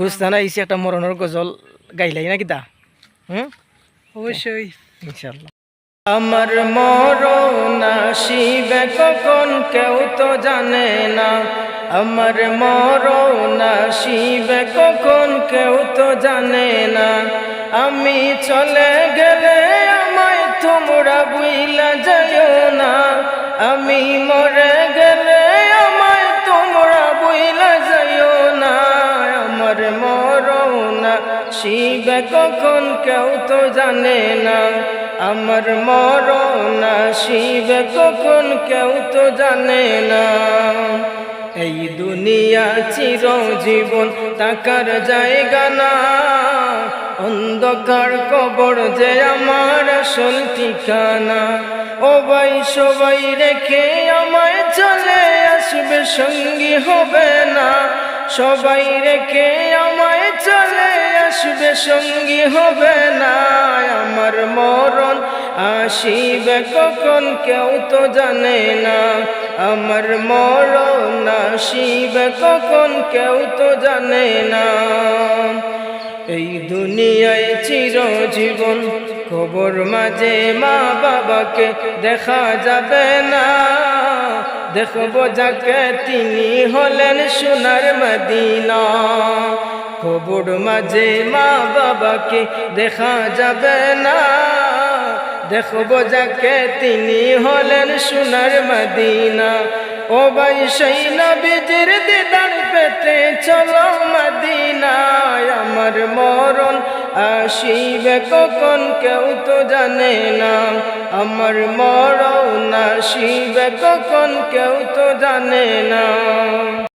গুরুস্থান আইসি একটা মরণের গজল গাইলাই না কিতা হুম? অবশ্যই। ইনশাল্লাহ আমার মরণ আসিবে কখন কেউ তো জানে না। আমার মরণ আসিবে কখন কেউ তো জানে না। আমি চলে গেলে আমায় তোমরা বুইলা যাইও না। আমি মরে শিবে কখন কেউ তো জানে না। আমার মরণ শিবে কখন কেউ তো জানে না। এই দুনিয়া চির জীবন তাকার জায়গা না। অন্ধকার কবর যে আমার আসল ঠিকানা। ও সবাই রেখে আমায় চলে আসবে, সঙ্গী হবে না। সবাই রেখে আমায় চলে আসবে, সঙ্গী হবে না আমার মরণ। আসিবে কখন কেউ তো জানে না, আমার মরণ। আসিবে কখন কেউ তো জানে না। এই দুনিয়ায় চির জীবন খবর মাঝে মা বাবাকে দেখা যাবে না। দেখব যাকে তিনি হলেন সোনার মদিনা। খবর মাঝে মা বাবাকে দেখা যাবে না। দেখব যাকে তিনি হলেন সোনার মদিনা। ও ভাই সেই নবীজির দিদার পেতে চলো মদিনায়। আমার মরণ আসিবে কখন কেউ তো জানে না। আমার মরণ আসিবে কখন কেউ তো জানে না।